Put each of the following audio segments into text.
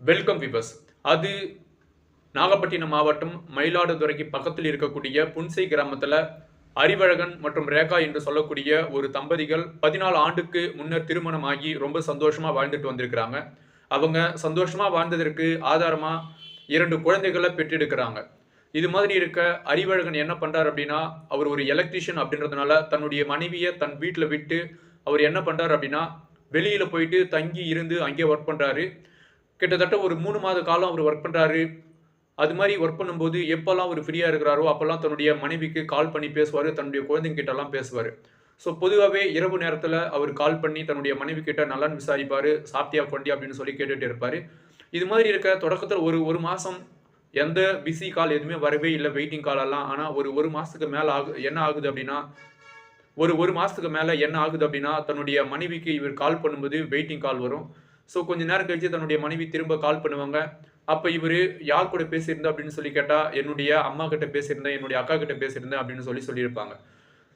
Welcome விவஸ் அது நாகப்பட்டினம் மாவட்டம் மயிலாடுதுறைக்கு பக்கத்தில் இருக்கக்கூடிய புன்சை கிராமத்தில் அறிவழகன் மற்றும் ரேகா என்று சொல்லக்கூடிய ஒரு தம்பதிகள் பதினாலு ஆண்டுக்கு முன்னர் திருமணமாகி ரொம்ப சந்தோஷமாக வாழ்ந்துட்டு வந்திருக்கிறாங்க. அவங்க சந்தோஷமாக வாழ்ந்ததற்கு ஆதாரமாக இரண்டு குழந்தைகளை பெற்றெடுக்கிறாங்க இது மாதிரி இருக்க அறிவழகன் என்ன பண்ணுறார் அப்படின்னா அவர் ஒரு எலக்ட்ரீஷியன் அப்படின்றதுனால தன்னுடைய மனைவியை தன் வீட்டில் விட்டு அவர் என்ன பண்ணுறார் அப்படின்னா வெளியில் போயிட்டு தங்கி இருந்து அங்கேயே ஒர்க் பண்ணுறாரு கிட்டத்தட்ட ஒரு மூணு மாத காலம் அவர் ஒர்க் பண்ணுறாரு அது மாதிரி ஒர்க் பண்ணும்போது எப்போல்லாம் அவர் ஃப்ரீயாக இருக்கிறாரோ அப்போல்லாம் தன்னுடைய மனைவிக்கு கால் பண்ணி பேசுவார் தன்னுடைய குழந்தைங்கிட்டலாம் பேசுவார். ஸோ பொதுவாகவே இரவு நேரத்தில் அவர் கால் பண்ணி தன்னுடைய மனைவி கிட்ட நல்லா விசாரிப்பார் சாப்பிட்டியா கொண்டியா அப்படின்னு சொல்லி கேட்டுகிட்டு இருப்பார். இது மாதிரி இருக்க தொடக்கத்தில் ஒரு ஒரு மாதம் எந்த பிஸி கால் எதுவுமே வரவே இல்லை வெயிட்டிங் கால் எல்லாம். ஆனால் ஒரு ஒரு மாதத்துக்கு மேலே ஆகு என்ன ஆகுது அப்படின்னா ஒரு ஒரு மாதத்துக்கு மேலே என்ன ஆகுது அப்படின்னா தன்னுடைய மனைவிக்கு இவர் கால் பண்ணும்போது வெயிட்டிங் கால் வரும். ஸோ கொஞ்ச நேரம் கழிச்சு தன்னுடைய மனைவி திரும்ப கால் பண்ணுவாங்க. அப்போ இவர் யார் கூட பேசியிருந்தா அப்படின்னு சொல்லி கேட்டால் என்னுடைய அம்மா கிட்ட பேசியிருந்தேன் என்னுடைய அக்கா கிட்ட பேசியிருந்தேன் அப்படின்னு சொல்லி சொல்லியிருப்பாங்க.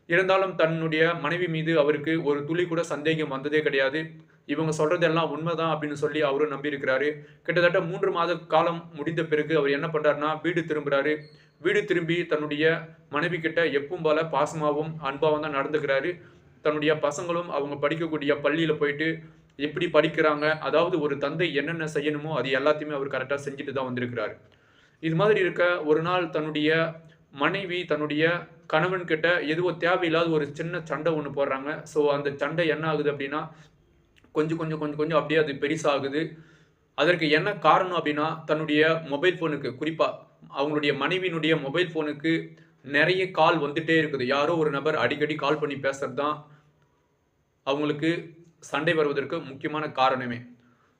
இருந்தாலும் தன்னுடைய மனைவி மீது அவருக்கு ஒரு துளி கூட சந்தேகம் வந்ததே கிடையாது. இவங்க சொல்றதெல்லாம் உண்மைதான் அப்படின்னு சொல்லி அவரும் நம்பியிருக்கிறாரு. கிட்டத்தட்ட மூன்று மாத காலம் முடிந்த பிறகு அவர் என்ன பண்றாருன்னா வீடு திரும்புறாரு. வீடு திரும்பி தன்னுடைய மனைவி கிட்ட எப்பவும் போல பாசமாகவும் அன்பாகவும் தான் நடந்துக்கிறாரு. தன்னுடைய பசங்களும் அவங்க படிக்கக்கூடிய பள்ளியில் போயிட்டு எப்படி படிக்கிறாங்க அதாவது ஒரு தந்தை என்னென்ன செய்யணுமோ அது எல்லாத்தையுமே அவர் கரெக்டாக செஞ்சுட்டு தான் வந்திருக்கிறாரு. இது மாதிரி இருக்க ஒரு நாள் தன்னுடைய மனைவி தன்னுடைய கணவன் கிட்ட எதுவோ தேவையில்லாத ஒரு சின்ன சண்டை ஒன்று போடுறாங்க. ஸோ அந்த சண்டை என்ன ஆகுது அப்படின்னா கொஞ்சம் கொஞ்சம் கொஞ்சம் கொஞ்சம் அப்படியே அது பெருசாகுது. அதற்கு என்ன காரணம் அப்படின்னா தன்னுடைய மொபைல் ஃபோனுக்கு குறிப்பாக அவங்களுடைய மனைவியினுடைய மொபைல் ஃபோனுக்கு நிறைய கால் வந்துட்டே இருக்குது. யாரோ ஒரு நபர் அடிக்கடி கால் பண்ணி பேசுறது தான் அவங்களுக்கு சண்டை வருவதற்கு முக்கியமான காரணமே.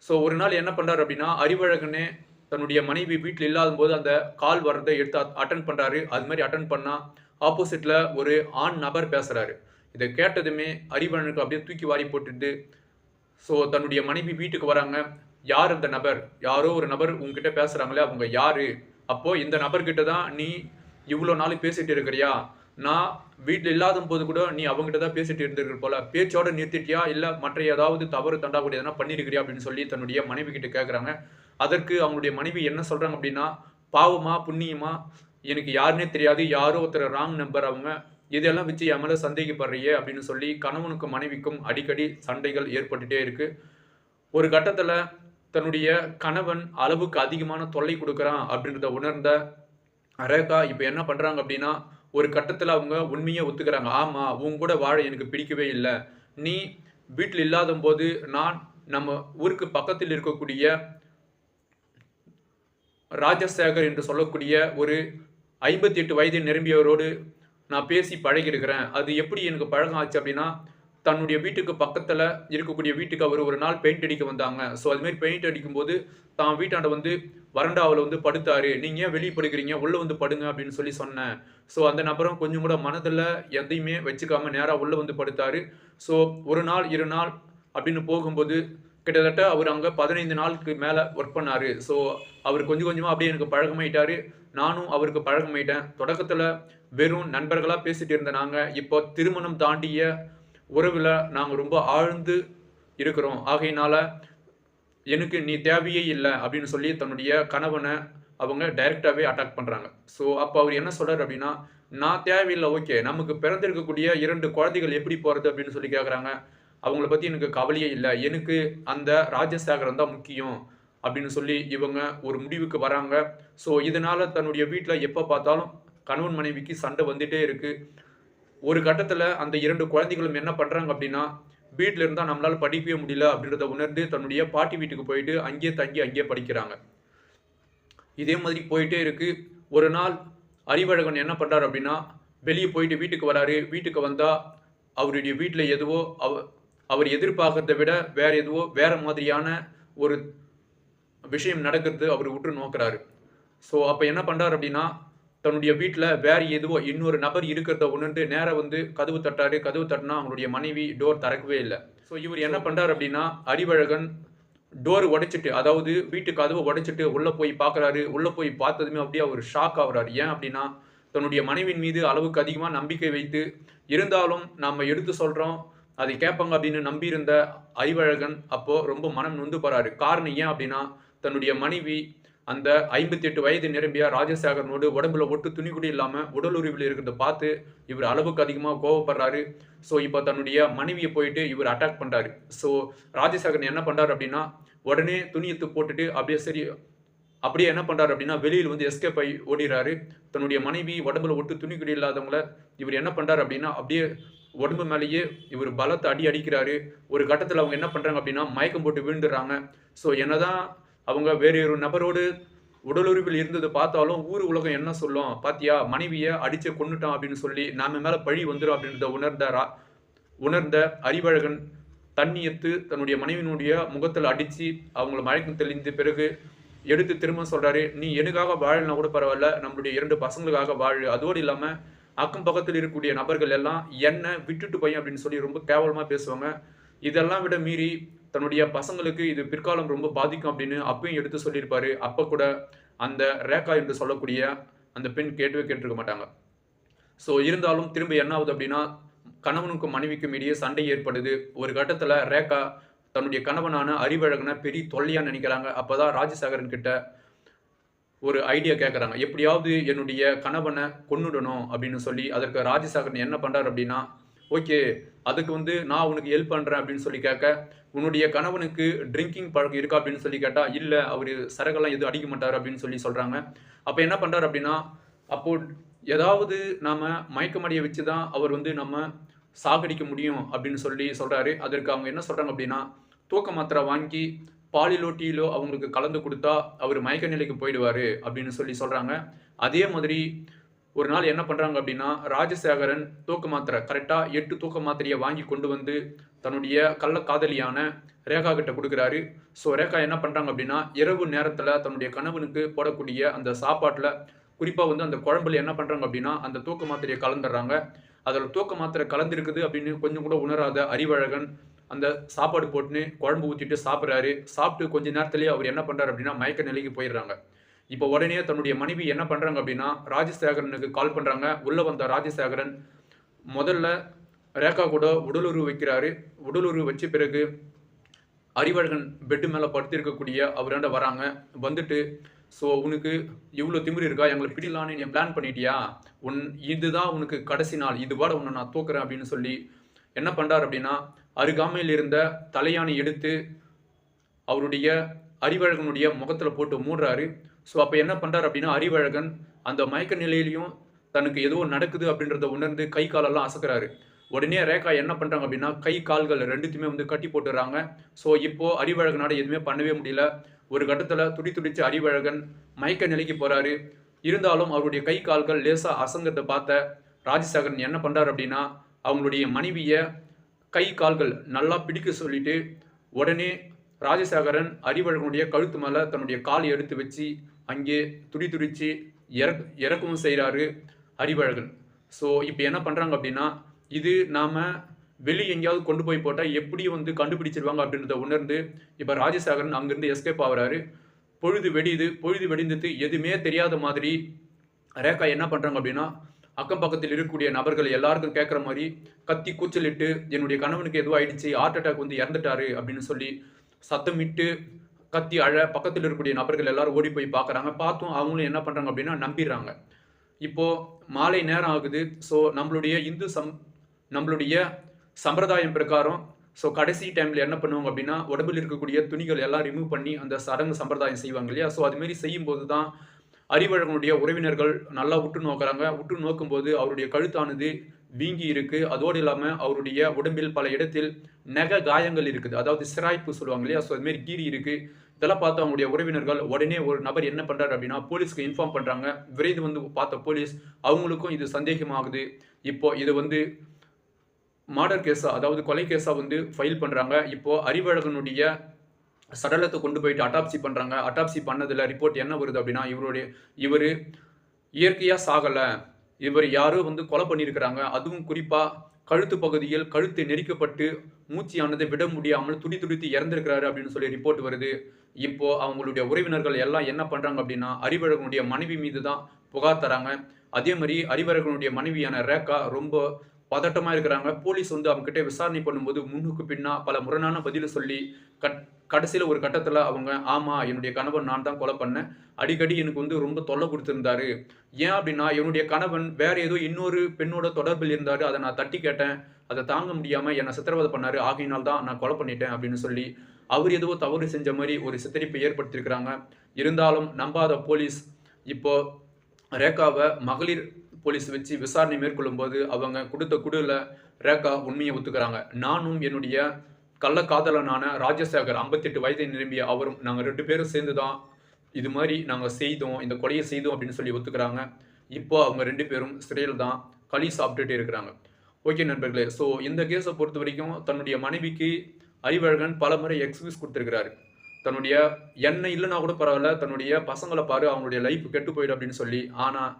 ஸோ ஒரு நாள் என்ன பண்ணுறாரு அப்படின்னா அறிவழகனே தன்னுடைய மனைவி வீட்டில் இல்லாத போது அந்த கால் வர்றதை எடுத்து அட்டன் பண்ணுறாரு அது மாதிரி அட்டன் பண்ணால் ஆப்போசிட்டில் ஒரு ஆண் நபர் பேசுகிறாரு இதை கேட்டதுமே அறிவழகனுக்கு அப்படியே தூக்கி வாரி போட்டுட்டு ஸோ தன்னுடைய மனைவி வீட்டுக்கு வராங்க. யார் அந்த நபர்? யாரோ ஒரு நபர் உங்ககிட்ட பேசுகிறாங்களே அவங்க யார்? அப்போது இந்த நபர்கிட்ட தான் நீ இவ்வளோ நாள் பேசிகிட்டு இருக்கிறியா? நான் வீட்டில் இல்லாத போது கூட நீ அவங்ககிட்ட தான் பேசிட்டு இருந்திருக்கிற போல. பேச்சோட நிறுத்திட்டியா? இல்லை மற்ற ஏதாவது தவறு தண்டாக்கூடிய எதனா பண்ணியிருக்கிறியா? அப்படின்னு சொல்லி தன்னுடைய மனைவி கிட்ட கேட்குறாங்க அதற்கு அவங்களுடைய மனைவி என்ன சொல்கிறாங்க அப்படின்னா பாவமா புண்ணியமா? எனக்கு யாருன்னே தெரியாது. யாரோ ஒருத்தர் ராங் நம்பர் அவங்க. இதெல்லாம் வச்சு என் மேலே சந்தேகப்படுறியே? அப்படின்னு சொல்லி கணவனுக்கும் மனைவிக்கும் அடிக்கடி சண்டைகள் ஏற்பட்டுட்டே இருக்குது ஒரு கட்டத்தில் தன்னுடைய கணவன் அளவுக்கு அதிகமான தொல்லை கொடுக்குறான் அப்படின்றத உணர்ந்த ரேகா இப்போ என்ன பண்ணுறாங்க அப்படின்னா ஒரு கட்டத்தில் அவங்க உண்மையை ஒத்துக்கிறாங்க. ஆமாம் உன் கூட வாழ எனக்கு பிடிக்கவே இல்லை. நீ வீட்டில் இல்லாத போது நான் நம்ம ஊருக்கு பக்கத்தில் இருக்கக்கூடிய ராஜசேகர் என்று சொல்லக்கூடிய ஒரு ஐம்பத்தி எட்டு வயது நிரம்பியவரோடு நான் பேசி பழகியிருக்கிறேன். அது எப்படி எனக்கு பழகம் ஆச்சு அப்படின்னா தன்னுடைய வீட்டுக்கு பக்கத்தில் இருக்கக்கூடிய வீட்டுக்கு அவர் ஒரு நாள் பெயிண்ட் அடிக்க வந்தாங்க. ஸோ அதுமாரி பெயிண்ட் அடிக்கும்போது தான் வீட்டாண்ட வந்து வறண்டாவில் வந்து படுத்தாரு. நீங்கள் ஏன் வெளியே படுக்கிறீங்க? உள்ளே வந்து படுங்க அப்படின்னு சொல்லி சொன்னேன். ஸோ அந்த நபரும் கொஞ்சம் கூட மனதில் எதையுமே வச்சுக்காம நேராக உள்ளே வந்து படுத்தாரு. ஸோ ஒரு நாள் இரு நாள் அப்படின்னு போகும்போது கிட்டத்தட்ட அவர் அங்கே பதினைந்து நாளுக்கு மேலே ஒர்க் பண்ணார். ஸோ அவர் கொஞ்சம் கொஞ்சமாக அப்படியே எனக்கு பழகமாயிட்டார். நானும் அவருக்கு பழகமாயிட்டேன். தொடக்கத்தில் வெறும் நண்பர்களாக பேசிட்டு இருந்த நாங்கள் இப்போ திருமணம் தாண்டிய உறவில் நாங்கள் ரொம்ப ஆழ்ந்து இருக்கிறோம். ஆகையினால எனக்கு நீ தேவையே இல்லை அப்படின்னு சொல்லி தன்னுடைய கணவனை அவங்க டைரெக்டாகவே அட்டாக் பண்ணுறாங்க ஸோ அப்போ அவர் என்ன சொல்கிறார் அப்படின்னா நான் தேவையில்லை ஓகே நமக்கு பிறந்திருக்கக்கூடிய இரண்டு குழந்தைகள் எப்படி போகிறது அப்படின்னு சொல்லி கேட்குறாங்க அவங்கள பற்றி எனக்கு கவலையே இல்லை. எனக்கு அந்த ராஜசேகரன் தான் முக்கியம் அப்படின்னு சொல்லி இவங்க ஒரு முடிவுக்கு வராங்க. ஸோ இதனால் தன்னுடைய வீட்டில் எப்போ பார்த்தாலும் கணவன் மனைவிக்கு சண்டை வந்துட்டே இருக்குது ஒரு கட்டத்தில் அந்த இரண்டு குழந்தைகளும் என்ன பண்ணுறாங்க அப்படின்னா வீட்டில் இருந்தால் நம்மளால் படிக்கவே முடியல அப்படின்றத உணர்ந்து தன்னுடைய பாட்டி வீட்டுக்கு போயிட்டு அங்கேயே தங்கி அங்கேயே படிக்கிறாங்க. இதே மாதிரி போயிட்டே இருக்குது ஒரு நாள் அறிவழகன் என்ன பண்ணுறாரு அப்படின்னா வெளியே போயிட்டு வீட்டுக்கு வராரு. வீட்டுக்கு வந்தால் அவருடைய வீட்டில் எதுவோ அவ அவர் எதிர்பார்க்கறத விட வேற எதுவோ வேற மாதிரியான ஒரு விஷயம் நடக்கிறது அவர் உற்று நோக்கிறாரு. ஸோ அப்போ என்ன பண்ணுறாரு அப்படின்னா தன்னுடைய வீட்டில் வேற எதுவோ இன்னொரு நபர் இருக்கிறத உணர்ந்து நேராக வந்து கதவு தட்டாரு கதவு தட்டினா அவங்களுடைய மனைவி டோர் திறக்கவே இல்லை. ஸோ இவர் என்ன பண்ணுறாரு அப்படின்னா அறிவழகன் டோர் உடைச்சிட்டு அதாவது வீட்டு கதவை உடைச்சிட்டு உள்ளே போய் பார்க்குறாரு உள்ளே போய் பார்த்ததுமே அப்படியே அவர் ஷாக் ஆகுறாரு. ஏன் அப்படின்னா தன்னுடைய மனைவின் மீது அளவுக்கு அதிகமாக நம்பிக்கை வைத்து இருந்தாலும் நம்ம எடுத்து சொல்கிறோம் அதை கேட்பாங்க அப்படின்னு நம்பியிருந்த அறிவழகன் அப்போ ரொம்ப மனம் நொந்து போறாரு. காரணம் ஏன் அப்படின்னா தன்னுடைய மனைவி அந்த ஐம்பத்தி எட்டு வயது நிரம்பிய ராஜசேகரனோடு உடம்புல ஒட்டு துணி கூட இல்லாமல் உடல் உரிவில் இருக்கிறத பார்த்து இவர் அளவுக்கு அதிகமாக கோவப்படுறாரு. ஸோ இப்போ தன்னுடைய மனைவியை போயிட்டு இவர் அட்டாக் பண்ணுறாரு ஸோ ராஜசேகரன் என்ன பண்ணுறாரு அப்படின்னா உடனே துணியத்து போட்டுட்டு அப்படியே சரி அப்படியே என்ன பண்ணுறாரு அப்படின்னா வெளியில் வந்து எஸ்கேப் ஆகி ஓடிறாரு தன்னுடைய மனைவி உடம்புல ஒட்டு துணி குடி இல்லாதவங்கள இவர் என்ன பண்ணுறாரு அப்படின்னா அப்படியே உடம்பு மேலேயே இவர் பலத்தை அடி அடிக்கிறாரு. ஒரு கட்டத்தில் அவங்க என்ன பண்ணுறாங்க அப்படின்னா மயக்கம் போட்டு விழுந்துடுறாங்க. ஸோ என்னதான் அவங்க வேறொரு நபரோடு உடலுறவில் இருந்தது பார்த்தாலும் ஊர் உலகம் என்ன சொல்லும்? பாத்தியா மனைவியை அடிச்சு கொண்டுட்டான் அப்படின்னு சொல்லி நாம மேல பழி வந்துடும் அப்படின்றத உணர்ந்த ரா- உணர்ந்த அறிவழகன் தண்ணி எடுத்து தன்னுடைய மனைவியினுடைய முகத்தில் அடித்து அவங்கள மயக்கம் தெளிந்த பிறகு எடுத்து திரும்ப சொல்கிறாரு நீ எனக்காக வாழலாம் கூட பரவாயில்ல நம்மளுடைய இரண்டு பசங்களுக்காக வாழு. அதோடு இல்லாமல் அக்கம் பக்கத்தில் இருக்கக்கூடிய நபர்கள் எல்லாம் என்ன விட்டுட்டு போய் அப்படின்னு சொல்லி ரொம்ப கேவலமாக பேசுவாங்க. இதெல்லாம் விட மீறி தன்னுடைய பசங்களுக்கு இது பிற்காலம் ரொம்ப பாதிக்கும் அப்படின்னு அப்பயும் எடுத்து சொல்லியிருப்பாரு. அப்போ கூட அந்த ரேகா என்று சொல்லக்கூடிய அந்த பெண் கேட்டவே கேட்டிருக்க மாட்டாங்க. ஸோ இருந்தாலும் திரும்ப என்ன ஆகுது அப்படின்னா கணவனுக்கும் மனைவிக்கும் இடையே சண்டை ஏற்படுது. ஒரு கட்டத்தில் ரேகா தன்னுடைய கணவனான அறிவழகனை பெரிய தொல்லையாக நினைக்கிறாங்க. அப்போ தான் ராஜசாகரன் கிட்ட ஒரு ஐடியா கேட்குறாங்க எப்படியாவது என்னுடைய கணவனை கொன்னுடணும் அப்படின்னு சொல்லி அதற்கு ராஜசாகரன் என்ன பண்ணுறாரு அப்படின்னா ஓகே அதுக்கு வந்து நான் உனக்கு ஹெல்ப் பண்ணுறேன் அப்படின்னு சொல்லி கேட்க உன்னுடைய கணவனுக்கு ட்ரிங்கிங் பழக்கம் இருக்கா அப்படின்னு சொல்லி கேட்டால் இல்லை அவர் சரகெல்லாம் எதுவும் அடிக்க மாட்டார் அப்படின்னு சொல்லி சொல்கிறாங்க அப்போ என்ன பண்ணுறாரு அப்படின்னா அப்போது ஏதாவது நாம் மயக்கமடைய வச்சு தான் அவர் வந்து நம்ம சாகடிக்க முடியும் அப்படின்னு சொல்லி சொல்கிறாரு அதற்கு அவங்க என்ன சொல்கிறாங்க அப்படின்னா தூக்க மாத்திரை வாங்கி பாலிலோ டீலோ அவங்களுக்கு கலந்து கொடுத்தா அவர் மயக்க நிலைக்கு போயிடுவாரு அப்படின்னு சொல்லி சொல்கிறாங்க அதே மாதிரி ஒரு நாள் என்ன பண்றாங்க அப்படின்னா ராஜசேகரன் தூக்க மாத்திரை கரெக்டா எட்டு தூக்க மாத்திரையை வாங்கி கொண்டு வந்து தன்னுடைய கள்ள காதலியான ரேகா கிட்ட கொடுக்குறாரு. ஸோ ரேகா என்ன பண்றாங்க அப்படின்னா இரவு நேரத்துல தன்னுடைய கணவனுக்கு போடக்கூடிய அந்த சாப்பாட்டுல குறிப்பா வந்து அந்த குழம்புல என்ன பண்றாங்க அப்படின்னா அந்த தூக்க மாத்திரையை கலந்துடுறாங்க. அதில் தூக்க மாத்திரை கலந்துருக்குது அப்படின்னு கொஞ்சம் கூட உணராத அறிவழகன் அந்த சாப்பாடு போட்டுன்னு குழம்பு ஊற்றிட்டு சாப்பிட்றாரு. சாப்பிட்டு கொஞ்ச நேரத்துலேயே அவர் என்ன பண்ணுறாரு அப்படின்னா மயக்க நிலைக்கு போயிடுறாங்க. இப்போ உடனே தன்னுடைய மனைவி என்ன பண்ணுறாங்க அப்படின்னா ராஜசேகரனுக்கு கால் பண்ணுறாங்க உள்ளே வந்த ராஜசேகரன் முதல்ல ரேகா கூட உடலுறு வைக்கிறாரு. உடலுறு வச்ச பிறகு அறிவழகன் பெட்டு மேலே படுத்திருக்கக்கூடிய அவராண்ட வராங்க. வந்துட்டு ஸோ உனக்கு இவ்வளோ திமிரு இருக்கா? எங்களை பிடிலான்னு நீ பிளான் பண்ணிட்டியா? உன் இதுதான் உனக்கு கடைசி நாள். இதுவாட உன்னை நான் தூக்குறேன் அப்படின்னு சொல்லி என்ன பண்ணுறார் அப்படின்னா அருகாமையில் இருந்த தலையாணி எடுத்து அவருடைய அறிவழகனுடைய முகத்தில் போட்டு மூடுறாரு. ஸோ அப்போ என்ன பண்ணுறார் அப்படின்னா அறிவழகன் அந்த மயக்க நிலையிலையும் தனக்கு ஏதோ நடக்குது அப்படின்றத உணர்ந்து கை காலெல்லாம் அசக்கிறாரு. உடனே ரேகா என்ன பண்ணுறாங்க அப்படின்னா கை கால்கள் ரெண்டுத்தையுமே வந்து கட்டி போட்டுறாங்க. ஸோ இப்போது அறிவழகனால எதுவுமே பண்ணவே முடியல. ஒரு கட்டத்தில் துடி துடிச்சு அறிவழகன் மயக்க நிலைக்கு போகிறாரு இருந்தாலும் அவருடைய கை கால்கள் லேசாக அசங்கத்தை பார்த்த ராஜசேகரன் என்ன பண்ணுறாரு அப்படின்னா அவங்களுடைய மனைவியை கை கால்கள் நல்லா பிடிக்க சொல்லிட்டு உடனே ராஜசேகரன் அறிவழகனுடைய கழுத்து மேலே தன்னுடைய காலை எடுத்து வச்சு அங்கே துடி துடித்து இறக் இறக்கவும் செய்கிறாரு அறிவழகன் ஸோ இப்போ என்ன பண்ணுறாங்க அப்படின்னா இது நாம் வெளியே எங்கேயாவது கொண்டு போய் போட்டால் எப்படி வந்து கண்டுபிடிச்சிருவாங்க அப்படின்றத உணர்ந்து இப்போ ராஜசாகரன் அங்கேருந்து எஸ்கேப் ஆகிறாரு. பொழுது வெடியுது பொழுது வெடிந்தது எதுவுமே தெரியாத மாதிரி ரேகா என்ன பண்ணுறாங்க அப்படின்னா அக்கம் பக்கத்தில் இருக்கக்கூடிய நபர்கள் எல்லாருக்கும் கேட்குற மாதிரி கத்தி கூச்சலிட்டு என்னுடைய கணவனுக்கு எதுவும் ஆயிடுச்சு ஹார்ட் அட்டாக் வந்து இறந்துட்டாரு அப்படின்னு சொல்லி சத்தமிட்டு கத்தி அழ பக்கத்தில் இருக்கக்கூடிய நபர்கள் எல்லாரும் ஓடி போய் பார்க்குறாங்க. பார்த்தும் அவங்களும் என்ன பண்ணுறாங்க அப்படின்னா நம்பிடுறாங்க இப்போது மாலை நேரம் ஆகுது. ஸோ நம்மளுடைய இந்து சம் நம்மளுடைய சம்பிரதாயம் பிரகாரம் ஸோ கடைசி டைமில் என்ன பண்ணுவாங்க அப்படின்னா உடம்பில் இருக்கக்கூடிய துணிகள் எல்லாம் ரிமூவ் பண்ணி அந்த சடங்கு சம்பிரதாயம் செய்வாங்க இல்லையா? ஸோ அதுமாரி செய்யும்போது தான் அறிவழகனுடைய உறவினர்கள் நல்லா உற்று நோக்குறாங்க. உற்று நோக்கும்போது அவருடைய கழுத்தானது வீங்கி இருக்கு. அதோடு இல்லாமல் அவருடைய உடம்பில் பல இடத்தில் நெக காயங்கள் இருக்குது. அதாவது சிராய்ப்பு சொல்லுவாங்க இல்லையா? ஸோ அதுமாரி கீரி இருக்குது இதெல்லாம் பார்த்து அவங்களுடைய உறவினர்கள் உடனே ஒரு நபர் என்ன பண்ணுறாரு அப்படின்னா போலீஸ்க்கு இன்ஃபார்ம் பண்ணுறாங்க விரைந்து வந்து பார்த்த போலீஸ் அவங்களுக்கும் இது சந்தேகமாகுது. இப்போ இது வந்து மர்டர் கேஸாக அதாவது கொலை கேஸாக வந்து ஃபைல் பண்ணுறாங்க இப்போ அறிவழகனுடைய சடலத்தை கொண்டு போயிட்டு அட்டாப்சி பண்ணுறாங்க அட்டாப்சி பண்ணதில் ரிப்போர்ட் என்ன வருது அப்படின்னா இவருடைய இவர் இயற்கையாக சாகலை. இவர் யாரோ வந்து கொலை பண்ணியிருக்கிறாங்க. அதுவும் குறிப்பாக கழுத்து பகுதியில் கழுத்து நெரிக்கப்பட்டு மூச்சியானதை விட முடியாமல் துடி துடித்து இறந்திருக்கிறாரு அப்படின்னு சொல்லி ரிப்போர்ட் வருது. இப்போ அவங்களுடைய உறவினர்கள் எல்லாம் என்ன பண்றாங்க அப்படின்னா அறிவழகனுடைய மனைவி மீது தான் புகார் தராங்க. அதே மாதிரி அறிவழகனுடைய மனைவியான ரேகா ரொம்ப பதட்டமா இருக்கிறாங்க. போலீஸ் வந்து அவங்க கிட்டே விசாரணை பண்ணும்போது முன்னுக்கு பின்னா பல முரணான பதில சொல்லி கட் கடைசியில் ஒரு கட்டத்தில் அவங்க ஆமாம் என்னுடைய கணவன் நான் தான் கொலை பண்ணேன். அடிக்கடி எனக்கு வந்து ரொம்ப தொல்லை கொடுத்துருந்தாரு. ஏன் அப்படின்னா என்னுடைய கணவன் வேற ஏதோ இன்னொரு பெண்ணோட தொடர்பில் இருந்தார். அதை நான் தட்டி கேட்டேன். அதை தாங்க முடியாமல் என்னை சித்திரவதை பண்ணார். ஆகையினால் தான் நான் கொலை பண்ணிட்டேன் அப்படின்னு சொல்லி அவர் ஏதோ தவறு செஞ்ச மாதிரி ஒரு சித்தரிப்பை ஏற்படுத்தியிருக்கிறாங்க. இருந்தாலும் நம்பாத போலீஸ் இப்போ ரேகாவை மகளிர் போலீஸ் வச்சு விசாரணை மேற்கொள்ளும்போது அவங்க கொடுத்த குடுல ரேகா உண்மையை ஒத்துக்கிறாங்க. நானும் என்னுடைய கள்ளக்காதலனான ராஜசேகர் 58 வயதை நிரம்பிய அவரும் நாங்கள் ரெண்டு பேரும் சேர்ந்து தான் இது மாதிரி நாங்கள் செய்தோம் இந்த கொலையை செய்தோம் அப்படின்னு சொல்லி ஒத்துக்கிறாங்க. இப்போ அவங்க ரெண்டு பேரும் சிறையில் தான் களி சாப்பிட்டுட்டு இருக்கிறாங்க. ஓகே நண்பர்களே ஸோ இந்த கேஸை பொறுத்த வரைக்கும் தன்னுடைய மனைவிக்கு அறிவழகன் பல முறை எக்ஸ்கியூஸ் கொடுத்துருக்கிறாரு. தன்னுடைய என்னை இல்லைன்னா கூட பரவாயில்ல தன்னுடைய பசங்களை பாரு அவங்களுடைய லைஃப் கெட்டு போயிடும் அப்படின்னு சொல்லி ஆனால்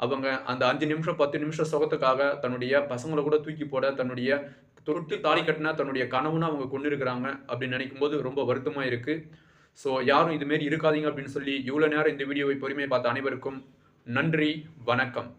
அவங்க அந்த அஞ்சு நிமிஷம் பத்து நிமிஷம் சுகத்துக்காக தன்னுடைய பசங்களை கூட தூக்கி போட தன்னுடைய தொட்டு தாலி கட்டினா தன்னுடைய கனவுன்னு அவங்க கொண்டு இருக்கிறாங்க அப்படின்னு நினைக்கும் போது ரொம்ப வருத்தமாக இருக்குது ஸோ யாரும் இதுமாரி இருக்காதீங்க அப்படின்னு சொல்லி இவ்வளோ நேரம் இந்த வீடியோவை பொறுமையை பார்த்த அனைவருக்கும் நன்றி வணக்கம்.